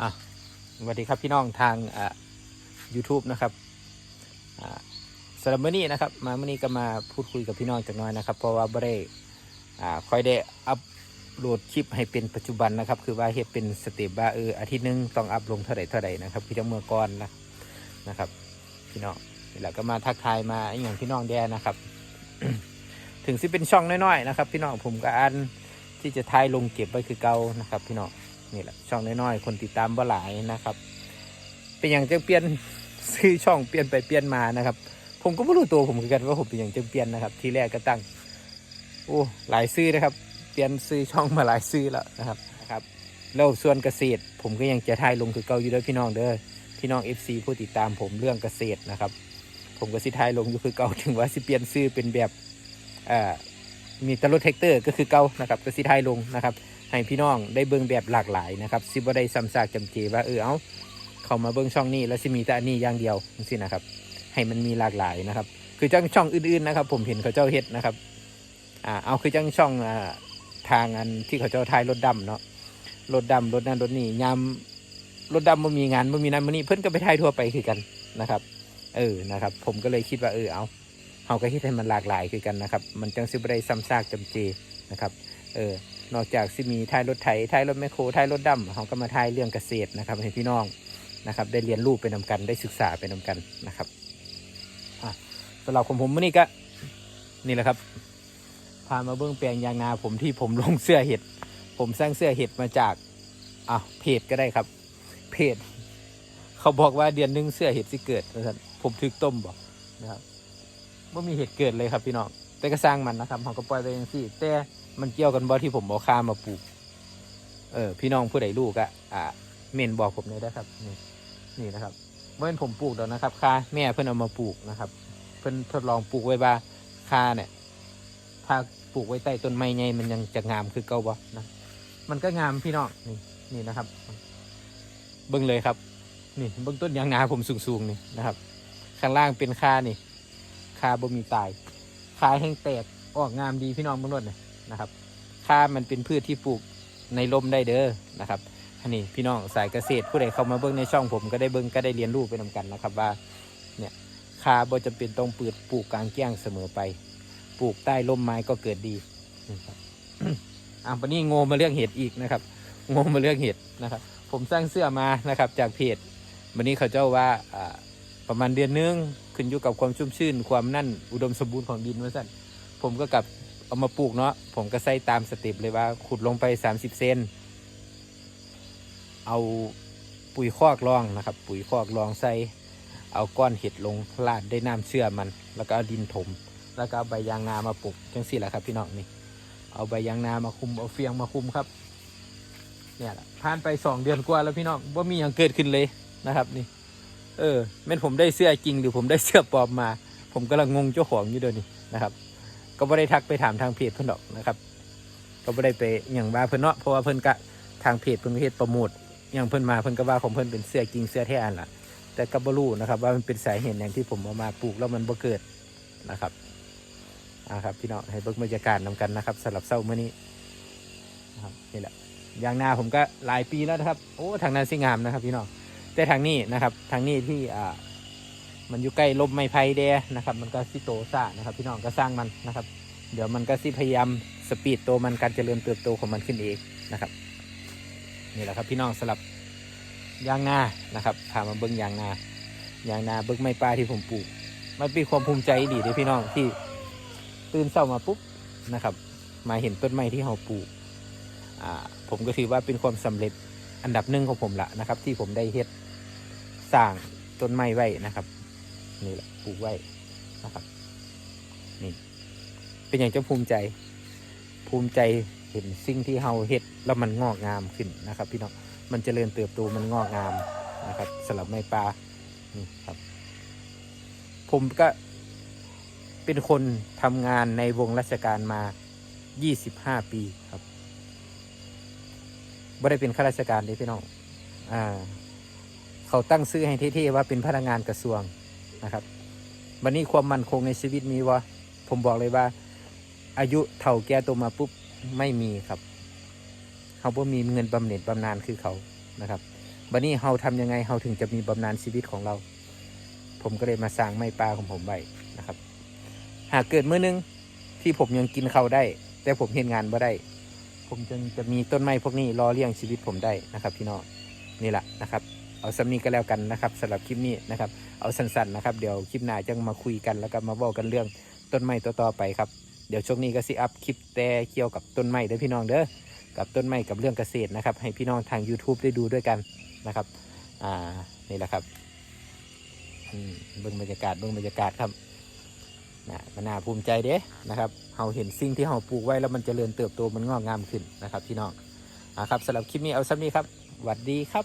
อะสวัสดีครับพี่น้องทางอ่า YouTube นะครับอ่าสำหรับมื้อนี้นะครับ มามื้อนี้ก็มาพูดคุยกับพี่น้องจากหน้อยนะครับ เพราะว่าบ่ได้อ่าคอยได้อัพโหลดคลิปให้เป็นปัจจุบันนะครับ คือว่าเฮ็ดเป็นสเต็ปว่าเอออาทิตย์หนึงต้องอัพลงเท่าใดเท่าใดนะครับพี่จังเมื่อก่อนนะนะครับ พี่น้องนี่แหละก็มาทักทายมาอหย่างพี่น้องแดนะครับ ถึงสิเป็นช่องน้อยๆนะครับ พี่น้องผมก็อันที่จะทายลงเก็บไว้คือเก่านะครับ พี่น้อง นี่แหละช่องน้อยๆคนติดตามบ่หลายนะครับ เป็นอย่างจะเปลี่ยนซื้อช่องเปลี่ยนไปเปลี่ยนมานะครับ ผมก็ไม่รู้ตัวผมเหมือนกันว่าผมเป็นอย่างจะเปลี่ยนนะครับ ทีแรกก็ตั้งโอ้หลายซื้อนะครับ เปลี่ยนซื้อช่องมาหลายซื้อแล้วนะครับนะครับแล้วส่วนเกษตร ผมก็ยังจะทายลงคือเก่าอยู่ด้อพี่น้องเด้อพี่น้อง FC ผู้ติดตามผมเรื่องเกษตรนะครับ ผมก็สิทายลงอยู่คือเก่าถึงว่าสิเปลี่ยนซื้อเป็นแบบอ่ามีตะลุแท็กเตอร์ก็คือเก่านะครับก็สิทายลงนะครับ ให้พี่น้องได้เบิ่งแบบหลากหลายนะครับสิบ่ได้ซ้ำซากจำเจว่าเออเอาเข้ามาเบิ่งช่องนี้แล้วสิมีแต่อันนี้อย่างเดียวจังซี่นะครับ ให้มันมีหลากหลายนะครับ คือจังช่องอื่นๆนะครับ ผมเห็นเขาเจ้าเฮ็ดนะครับอ่าเอาคือจังช่องอ่าทางอันที่เขาเจ้าทายรถดำเนาะรถดำรถนั่นรถนี่ยามรถดำมันมีงานมันมีนั้นมันนี่เพิ่อนก็ไปทายทั่วไปคือกันนะครับ เออนะครับ ผมก็เลยคิดว่าเออเอาเขาก็คิดให้มันหลากหลายคือกันนะครับ มันจังสิบ่ได้ซ้ำซากจำเจนะครับ เออ นอกจากสิมีท้ายรถไถท้ายรถแมคโครท้ายรถดำเขาก็มาท้ายเรื่องเกษตรนะครับให้พี่น้องนะครับ ได้เรียนรู้ไปนำกันได้ศึกษาไปนำกันนะครับสำหรับของผมวันนี้ก็นี่แหละครับพามาเบื้องแปลงยางนาผมที่ผมลงเสื้อเห็ด ผมสร้างเสื้อเห็ดมาจากอะเพจก็ได้ครับ เพจ เขาบอกว่าเดือนหนึงเสื้อเห็ดสิเกิดนะผมถึกต้มบอกนะครับว่มีเห็ดเกิดเลยครับพี่น้องแต่ก็สร้างมันนะครับเขาก็ปล่อยไปอย่างที่แต่ มันเกี่ยวกันบ่ที่ผมเอาข้ามมาปลูก เออ พี่น้องผู้ใดลูกอะอ่าเมนบอกผมเลยนะครับ นี่ นี่นะครับเมื่อผมปลูกแล้วนะครับค่าแม่เพิ่อนเอามาปลูกนะครับ เพิ่อนทดลองปลูกไว้ว่าค่าเนี่ย ถ้าปลูกไว้ใต้ต้นไม้ใหญ่มันยังจะงามคือเก่าบ่นะมันก็งามพี่น้องนี่นี่นะครับ เบิ่งเลยครับ นี่เบิ่งต้นยางนาผมสูงๆนี่นะครับ ข้างล่างเป็นค่านี่ค่าบ่มีตายค่าแห้งแตกออกงามดีพี่น้องเบิ่งรถนี่ย นะครับข้ามันเป็นพืชที่ปลูกในร่มได้เด้อนะครับอันนี้พี่น้องสายเกษตรผู้ใดเข้ามาเบิ้งในช่องผมก็ได้เบิ้งก็ได้เรียนรู้ไปนำกันนะครับว่าเนี่ยข้าบ่จำเป็นต้องปิดปลูกกลางแจ้งเสมอไป ปลูกใต้ร่มไม้ก็เกิดดีนะครับอะวันนี้โงมาเรื่องเห็ดอีกนะครับโงมาเรื่องเห็ดนะครับ ผมสร้างเสื้อมานะครับ จากเพจวันนี้เขาเจ้าว่าประมาณเดือนนึงขึ้นอยู่กับความชุ่มชื้นความนั่นอุดมสมบูรณ์ของดินว่าสั่นผมก็กลับ เอามาปลูกเนาะผมก็ใส่ตามสเต็ปเลยว่า ขุดลงไป 30 เซนเอาปุ๋ยคอกรองนะครับ ปุ๋ยคอกรองใส่เอาก้อนเห็ดลงลาดได้น้ำเชื่อมัน แล้วก็เอาดินถม แล้วก็เอาใบยางนามาปลูกจังสี่แหละครับพี่น้องนี่เอาใบยางนามาคุมเอาเฟียงมาคุมครับเนี่ยแหละผ่านไปสองเดือนกว่าแล้วพี่น้องว่ามีอย่างเกิดขึ้นเลยนะครับนี่ เออแม่นผมได้เสื้อจริงหรือผมได้เสื้อปลอมมา ผมกำลังงงเจ้าของอยู่เดี๋ยวนี้นะครับ ก็ไม่ได้ทักไปถามทางเพจเพื่อนหรอกนะครับ ก็ไม่ได้ไปอย่างว่าเพื่อนเนาะเพราะว่าเพื่อนก็ทางเพจเพื่อนก็เฮ็ดโปรโมทอย่างเพื่อนมาเพื่อนก็ว่าของเพื่อนเป็นเสื้อจริงเสื้อแท้อันล่ะ แต่ก็บ่รู้นะครับ ว่ามันเป็นสาเหตุอย่างที่ผมเอามาปลูกแล้วมันบ่เกิดนะครับอ่าครับพี่น้องให้เบิ่งบรรยากาศนำกันนะครับสำหรับเช้ามื้อนี้นะครับนี่แหละยางนาผมก็หลายปีแล้วนะครับ โอ้ทางนั้นสิงามนะครับ พี่น้องแต่ทางนี้นะครับทางนี้ที่อ่า มันอยู่ใกล้ลมไม้ไผ่แดนะครับ มันก็สิโตซ่านะครับ พี่น้องก็สร้างมันนะครับ เดี๋ยวมันก็สิพยายามสปีดตัวมันการเจริญเติบโตของมันขึ้นเองนะครับนี่แหละครับพี่น้องสลับยางนานะครับพามาเบิ้งยางนายางนาเบิ้งไม้ปลาที่ผมปลูก มันเป็นความภูมิใจดีเลยพี่น้องที่ตื่นเช้ามาปุ๊บนะครับ มาเห็นต้นไม้ที่เราปลูกอ่าผมก็ถือว่าเป็นความสำเร็จอันดับหนึ่งของผมละนะครับ ที่ผมได้เฮ็ดสร้างต้นไม้ไว้นะครับ นี่แหละปลูกไว้นะครับนี่เป็นอย่างจะภูมิใจ ภูมิใจเห็นสิ่งที่เฮาเฮ็ดแล้วมันงอกงามขึ้นนะครับ พี่น้องมันเจริญเติบโตมันงอกงามนะครับสำหรับไม้ปลานี่ครับ ผมก็เป็นคนทำงานในวงราชการมา 25 ปีครับไม่ได้เป็นข้าราชการเลยพี่น้อง อ่า เขาตั้งชื่อให้เท่ๆว่าเป็นพนักงานกระทรวง นะครับ วันนี้ความมั่นคงในชีวิตมีวะผมบอกเลยว่า อายุเท่าแก่ตัวมาปุ๊บไม่มีครับเขาบ่มีเงินบำเหน็จบำนาญคือเขานะครับบัดนี้เฮาทำยังไงเฮาถึงจะมีบำนาญชีวิตของเรา ผมก็เลยมาสร้างไม้ปลาของผมไว้นะครับ หากเกิดมื้อนึงที่ผมยังกินเขาได้ แต่ผมเห็นงานบ่ได้ ผมจึงจะมีต้นไม้พวกนี้รอเลี้ยงชีวิตผมได้นะครับ พี่น้องนี่แหละนะครับ เอาสำนีก็แล้วกันนะครับสำหรับคลิปนี้นะครับ เอาสั้นๆนะครับ เดี๋ยวคลิปหน้าจะมาคุยกันแล้วก็มาบอกกันเรื่องต้นไม้ตัวต่อไปครับ เดี๋ยวช่วงนี้ก็สิอัพคลิปแต่เกี่ยวกับต้นไม้เด้อพี่น้องเด้อ กับต้นไม้กับเรื่องเกษตรนะครับ ให้พี่น้องทาง YouTube ได้ดูด้วยกันนะครับ อ่า นี่แหละครับเบิ่งบรรยากาศเบิ่งบรรยากาศครับนะมันน่าภูมิใจเด้นะครับเราเห็นสิ่งที่เราปลูกไว้แล้วมันจเจริญเติบโตมันงอกงามขึ้นนะครับพี่น้องอ่าครับสำหรับคลิปนี้เอาซ้ำนี้ครับหวัดดีครับ